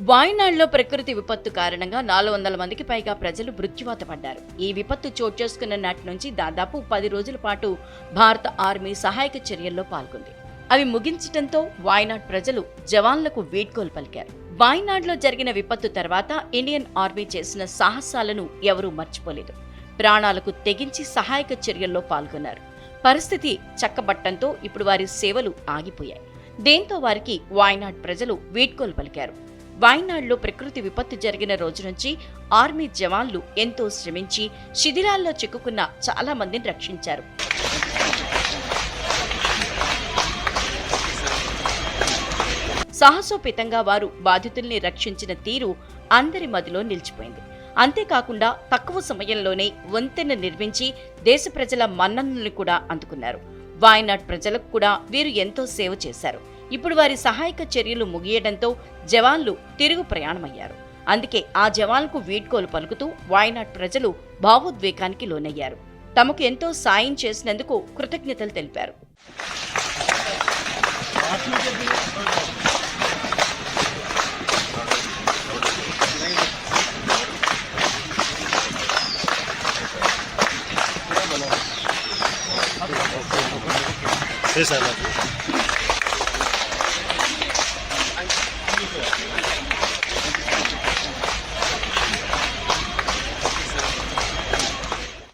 వాయునాడులో ప్రకృతి విపత్తు కారణంగా నాలుగు వందల మందికి పైగా ప్రజలు మృత్యువాత పడ్డారు. ఈ విపత్తు చోటు చేసుకున్న నాటి నుంచి దాదాపు పది రోజుల పాటు భారత ఆర్మీ సహాయక చర్యల్లో పాల్గొంది. అవి ముగించడంతో వాయనాడ్ ప్రజలు జవాన్లకు వీడ్కోలు పలికారు. వాయనాడ్లో జరిగిన విపత్తు తర్వాత ఇండియన్ ఆర్మీ చేసిన సాహసాలను ఎవరూ మర్చిపోలేదు. ప్రాణాలకు తెగించి సహాయక చర్యల్లో పాల్గొన్నారు. పరిస్థితి చక్కబట్టంతో ఇప్పుడు వారి సేవలు ఆగిపోయాయి. దీంతో వారికి వాయనాడ్ ప్రజలు వీడ్కోలు పలికారు. వాయనాడ్లో ప్రకృతి విపత్తు జరిగిన రోజు నుంచి ఆర్మీ జవాన్లు ఎంతో శ్రమించి శిథిరాల్లో చిక్కుకున్న చాలా మందిని రక్షించారు. సాహసోపేతంగా వారు బాధితుల్ని రక్షించిన తీరు అందరి మదిలో నిలిచిపోయింది. అంతేకాకుండా తక్కువ సమయంలోనే వంతెన నిర్మించి దేశ ప్రజల మన్ననల్ని కూడా అందుకున్నారు. వాయనాడ్ ప్రజలకు కూడా వీరు ఎంతో సేవ చేశారు. ఇప్పుడు వారి సహాయక చర్యలు ముగియడంతో జవాన్లు తిరుగు ప్రయాణమయ్యారు. అందుకే ఆ జవాన్లకు వీడ్కోలు పలుకుతూ వాయనాడ్ ప్రజలు భావోద్వేగానికి లోనయ్యారు. తమకు ఎంతో సాయం చేసినందుకు కృతజ్ఞతలు తెలిపారు. చేశారు